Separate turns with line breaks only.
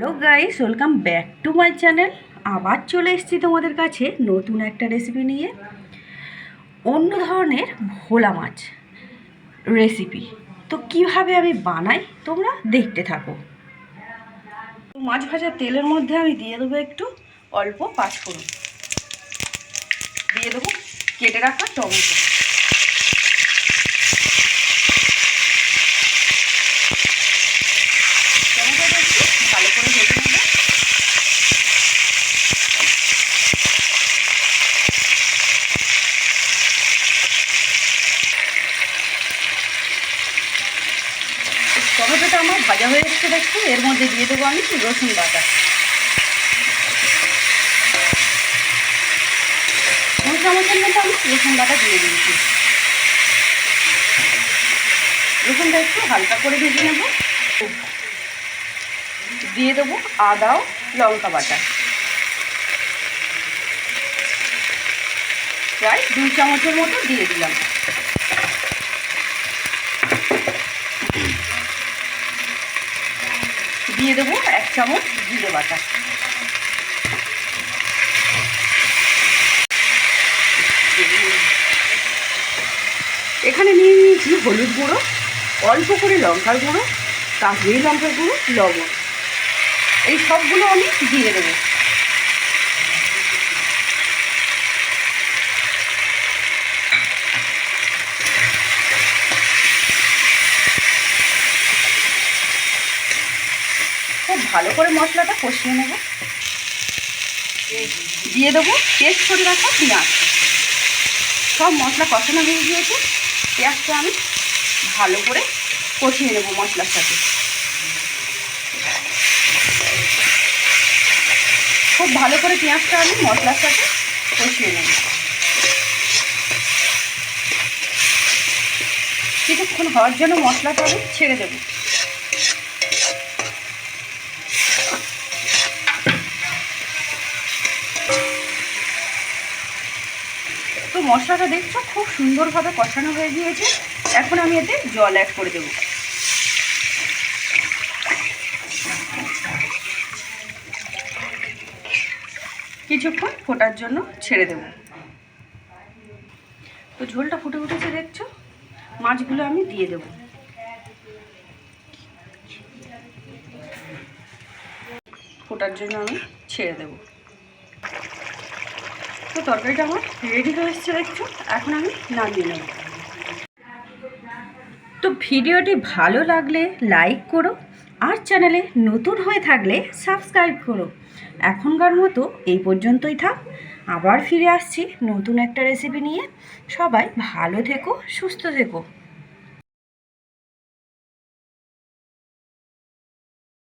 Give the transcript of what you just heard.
Hello guys, welcome back to my channel. আবার চলে এসেছি তোমাদের কাছে নতুন একটা রেসিপি নিয়ে। অন্য ধরনের ভোলা মাছ রেসিপি। তো কীভাবে আমি বানাই, তোমরা দেখতে থাকো। মাছ ভাজার তেলের মধ্যে আমি দিয়ে দেবো একটু অল্প পাঁচফোড়ন। দিয়ে দেবো কেটে রাখা টমেটো টমেটোটা একটু ভালো করে ভেজে নেব টমেটোটা আমার ভাজা হয়ে এসছে দেখো এর মধ্যে দিয়ে দেবো আমি রসুন বাটা। দুই চামচের মধ্যে আমি রসুন বাটা দিয়ে দিয়েছি। রসুনটা একটু হালকা করে ভেজে নেব। দিয়ে দেবো আদা ও লঙ্কা বাটা। প্রায় দুই চামচের মতো দিয়ে দিলাম। দিয়ে দেবো এক চামচ জিরে বাটা। এখানে নিয়ে নিয়েছি হলুদ গুঁড়ো, অল্প করে লঙ্কার গুঁড়ো, কাশ্মীরি লঙ্কার গুঁড়ো, লবণ। এই সবগুলো আমি দিয়ে দেবো খুব ভালো করে মশলাটা কষিয়ে নেব। দিয়ে দেবো পেস্ট করে রাখা পেঁয়াজ। সব মশলা কষানো হয়ে গিয়েছে। পেঁয়াজটা আমি ভালো করে কষিয়ে নেব মশলার সাথে। খুব ভালো করে পেঁয়াজটা আমি মশলার সাথে কষিয়ে নেব। কিছুক্ষণ হওয়ার জন্য মশলাটা আমি ছেড়ে দেবো। মশলাটা দেখছ? খুব সুন্দরভাবে কষানো হয়ে গিয়েছে। এখন আমি এতে জল অ্যাড করে দেবো। কিছুক্ষণ ফোটার জন্য ছেড়ে দেব। তো ঝোলটা ফুটে উঠেছে দেখছ? মাছগুলো আমি দিয়ে দেব। ফোটার জন্য আমি ছেড়ে দেবো। তো তরকারিটা আমার রেডি হয়ে এসছে দেখছ এখন আমি নামিয়ে নেব। তো ভিডিওটি ভালো লাগলে লাইক করো আর চ্যানেলে নতুন হয়ে থাকলে সাবস্ক্রাইব করো। এখনকার মতো এই পর্যন্তই থাক। আবার ফিরে আসছি নতুন একটা রেসিপি নিয়ে। সবাই ভালো থেকো, সুস্থ থেকো।